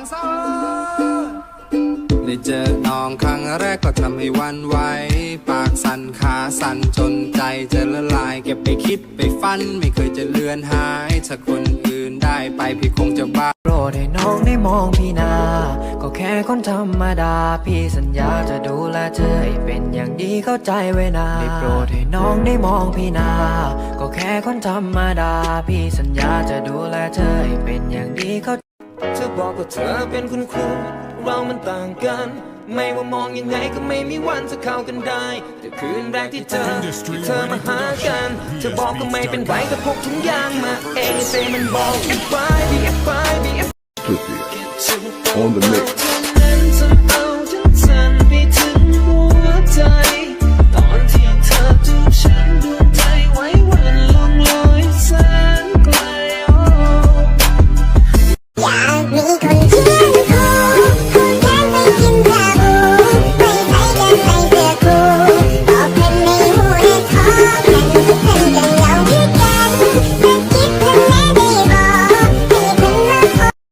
งเศร้าได้เจอน้องครั้งแรกก็ทำให้วันไหวปากสั่นขาสั่นจนใจจะละลาย เก็บไปคิดไปฟัน ไม่เคยจะเลือนหาย ถ้าคนอื่นได้ไปพี่คงจะบ้าโปรดให้น้องได้มองพี่นา ก็แค่คนธรรมดา พี่สัญญาจะดูแลเธอให้เป็นอย่างดีเข้าใจไว้นะได้โปรดให้น้องได้มองพี่นา ก็แค่คนธรรมดา พี่สัญญาจะดูแลเธอให้เป็นอย่างดีเข้า เธอบอกว่าเธอเป็นคุณครู เรามันต่างกัน ไม่ว่ามองยังไงก็ไม่มีวันจะเข้ากันได้ แต่คืนแรกที่เธอที่เธอมาหากัน เธอบอกก็ไม่เป็นไรก็พกถุงยางมาเองเซมันบอก F5 B F5 B F Clippy on the mix.